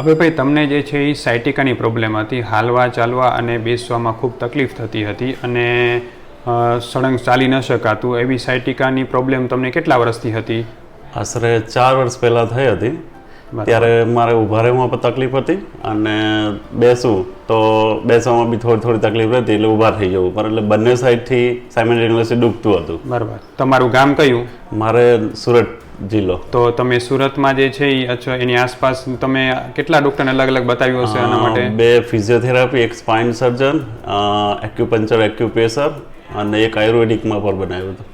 અભયભાઈ તમને જે છે એ સાયટિકાની પ્રોબ્લેમ હતી. હાલવા ચાલવા અને બેસવામાં ખૂબ તકલીફ થતી હતી અને સળંગ ચાલી ન શકાતું. એવી સાયટિકાની પ્રોબ્લેમ તમને કેટલા વર્ષથી હતી? આશરે ચાર વર્ષ પહેલાં થઈ હતી. ત્યારે મારે ઊભા રહેવામાં પણ તકલીફ હતી અને બેસું તો બેસવામાં બી થોડી થોડી તકલીફ રહેતી એટલે ઊભા થઈ જવું પણ એટલે બંને સાઈડથી સાયમલ્ટેનિયસલી દુખતું હતું. બરાબર. તમારું ગામ કયું? મારે સુરત જિલ્લો તો તમે સુરતમાં જે છે એ અચ્છા એની આસપાસ તમે કેટલા ડૉક્ટરને અલગ અલગ બતાવ્યું હશે એના માટે? બે ફિઝિયોથેરાપી એક સ્પાઇન સર્જન એક્યુપંચર એક્યુપ્રેશર અને એક આયુર્વેદિકમાં પણ બનાવ્યું હતું.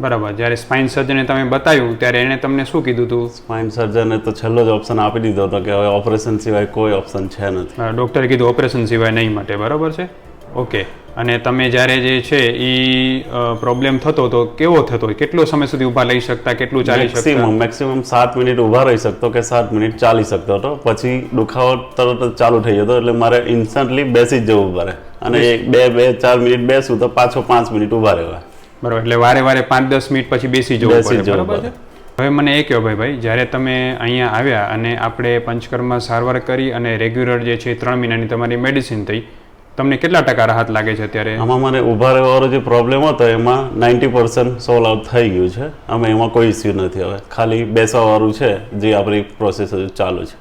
બરાબર જ્યારે સ્પાઇન સર્જને તમે બતાવ્યું ત્યારે એણે તમને શું કીધું હતું સ્પાઇન સર્જને તો છેલ્લો જ ઓપ્શન આપી દીધો હતો કે હવે ઓપરેશન સિવાય કોઈ ઓપ્શન છે નથી. ડૉક્ટરે કીધું ઓપરેશન સિવાય નહીં માટે બરાબર છે? ઓકે. અને તમે જ્યારે જે છે એ પ્રોબ્લેમ થતો તો કેવો થતો? કેટલો સમય સુધી ઊભા લઈ શકતા? કેટલું ચાલી શકતા? મેક્સિમમ સાત મિનિટ ઊભા રહી શકતો કે સાત મિનિટ ચાલી શકતો હતો. પછી દુખાવો તરત જ ચાલુ થઈ જતો એટલે મારે ઇન્સ્ટન્ટલી બેસી જ જવું પડે. અને એક બે બે ચાર મિનિટ બેસું તો પાછો પાંચ મિનિટ ઊભા રહેવાય. બરાબર એટલે વારે વારે પાંચ દસ મિનિટ પછી બેસી જવું બેસી પડે જવું બરાબર છે? હવે મને એ કહો ભાઈ ભાઈ જ્યારે તમે અહીંયા આવ્યા અને આપણે પંચકર્મ સારવાર કરી અને રેગ્યુલર જે છે ત્રણ મહિનાની તમારી મેડિસિન થઈ તમને કેટલા ટકા રાહત લાગે છે અત્યારે? આમાં મને ઊભા રહેવાનો જે પ્રોબ્લેમ હતો એમાં નાઇન્ટી પર્સન્ટ સોલ્વ આઉટ થઈ ગયું છે. અમે એમાં કોઈ ઇસ્યુ નથી હવે. ખાલી બેસવાવાળું છે જે આપણી પ્રોસેસ હજુ ચાલુ છે.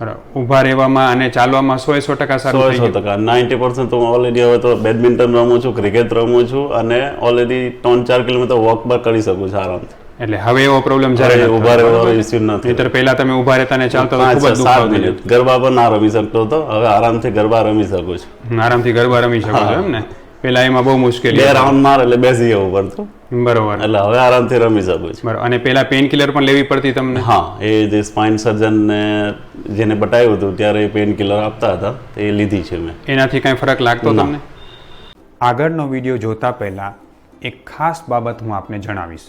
બરાબર. ઊભા રહેવામાં અને ચાલવામાં સો સો ટકા સારું સો સો ટકા. નાઇન્ટી પર્સન્ટ તો ઓલરેડી હવે તો બેડમિન્ટન રમું છું ક્રિકેટ રમું છું અને ઓલરેડી ત્રણ ચાર કિલોમીટર વોક પર કરી શકું છું આરામથી. એટલે હવે એવો પ્રોબ્લેમ જ્યારે થતો, રહેવાનો? ઇસ્યુ નથી. નહીંતર પહેલા તમે ઊભા રહેતા ને ચાલતા ખૂબ જ છ, સાત દુખાવો થઈ મિનિટ. ગરબા પણ ના રમી શકતો હતો. હવે આરામથી ગરબા રમી શકું છું. આરામથી ગરબા રમી શકો છો એમ ને? પેલા એમાં બહુ મુશ્કેલી બે રાઉન્ડ માર એટલે બેસી જવું પડતું. બરોબર. એટલે હવે આરામથી રમી શકું છું. બરાબર અને પેલા પેન કિલર પણ લેવી પડતી તમને? હા એ જે સ્પાઇન સર્જન ને જેને બતાવ્યું હતું ત્યારે પેઇન કિલર આપતા હતા. એ લીધી છે મેં. એનાથી કાંઈ ફરક લાગતો ના. તમને? આગળનો વીડિયો જોતા પહેલાં એક ખાસ બાબત હું આપને જણાવીશ.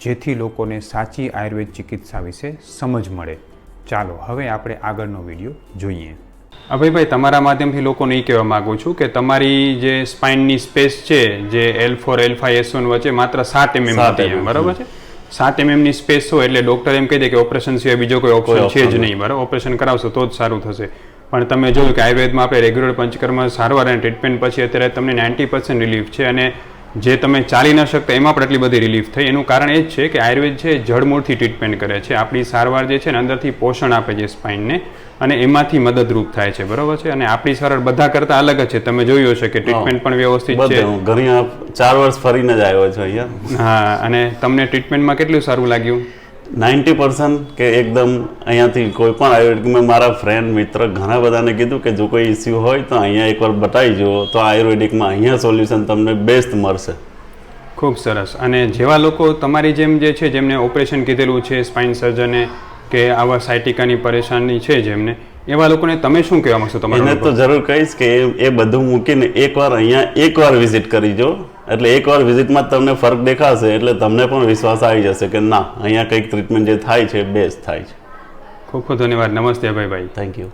જેથી લોકોને સાચી આયુર્વેદ ચિકિત્સા વિશે સમજ મળે. ચાલો હવે આપણે આગળનો વીડિયો જોઈએ. અભયભાઈ તમારા માધ્યમથી લોકોને એ કહેવા માગું છું કે તમારી જે સ્પાઇનની સ્પેસ છે જે L four L five S one વચ્ચે માત્ર સાત એમએમ હતી. બરાબર છે? સાત એમએમની સ્પેસ હોય એટલે ડૉક્ટર એમ કહી દે કે ઓપરેશન સિવાય બીજો કોઈ ઓપ્શન છે જ નહીં બરાબર? ઓપરેશન કરાવશો તો જ સારું થશે. પણ તમે જોયું કે આયુર્વેદમાં આપણે રેગ્યુલર પંચકર્મ સારવાર અને ટ્રીટમેન્ટ પછી અત્યારે તમને નાઇન્ટી પર્સન્ટ રિલીફ છે અને જે તમે ચાલી ન શકતા એમાં પણ એટલી બધી રિલીફ થઈ. એનું કારણ એ જ છે કે આયુર્વેદ છે જળમૂળથી ટ્રીટમેન્ટ કરે છે. આપણી સારવાર જે છે ને અંદરથી પોષણ આપે છે સ્પાઇનને અને એમાંથી મદદરૂપ થાય છે. બરોબર છે? અને આપણી સારવાર બધા કરતા અલગ જ છે. તમે જોયું હશે કે ટ્રીટમેન્ટ પણ વ્યવસ્થિત છે. ઘણી ચાર વર્ષ ફરીને જ આવ્યો છું અહીંયા. હા અને તમને ટ્રીટમેન્ટમાં કેટલું સારું લાગ્યું? નાઇન્ટી પર્સન્ટ કે એકદમ અહીંયાથી કોઈ પણ આયુર્વેદ મેં મારા ફ્રેન્ડ મિત્ર ઘણા બધાને કીધું કે જો કોઈ ઇસ્યુ હોય તો અહીંયા એકવાર બતાવી જુઓ તો આયુર્વેદિકમાં અહીંયા સોલ્યુશન તમને બેસ્ટ મળશે. ખૂબ સરસ. અને જેવા લોકો તમારી જેમ જે છે જેમને ઓપરેશન કીધેલું છે સ્પાઇન સર્જને કે આવા સાયટિકાની પરેશાની છે જેમને એવા લોકોને તમે શું કહેવા માંગશો તમે તો જરૂર કહીશ કે એ- બધું મૂકીને એકવાર અહીંયા એકવાર વિઝિટ કરી જો. એટલે એકવાર વિઝિટમાં જ તમને ફરક દેખાશે એટલે તમને પણ વિશ્વાસ આવી જશે કે ના અહીંયા કંઈક ટ્રીટમેન્ટ જે થાય છે બેસ્ટ થાય છે. ખૂબ ખૂબ ધન્યવાદ. નમસ્તે ભાઈ ભાઈ થેન્ક યુ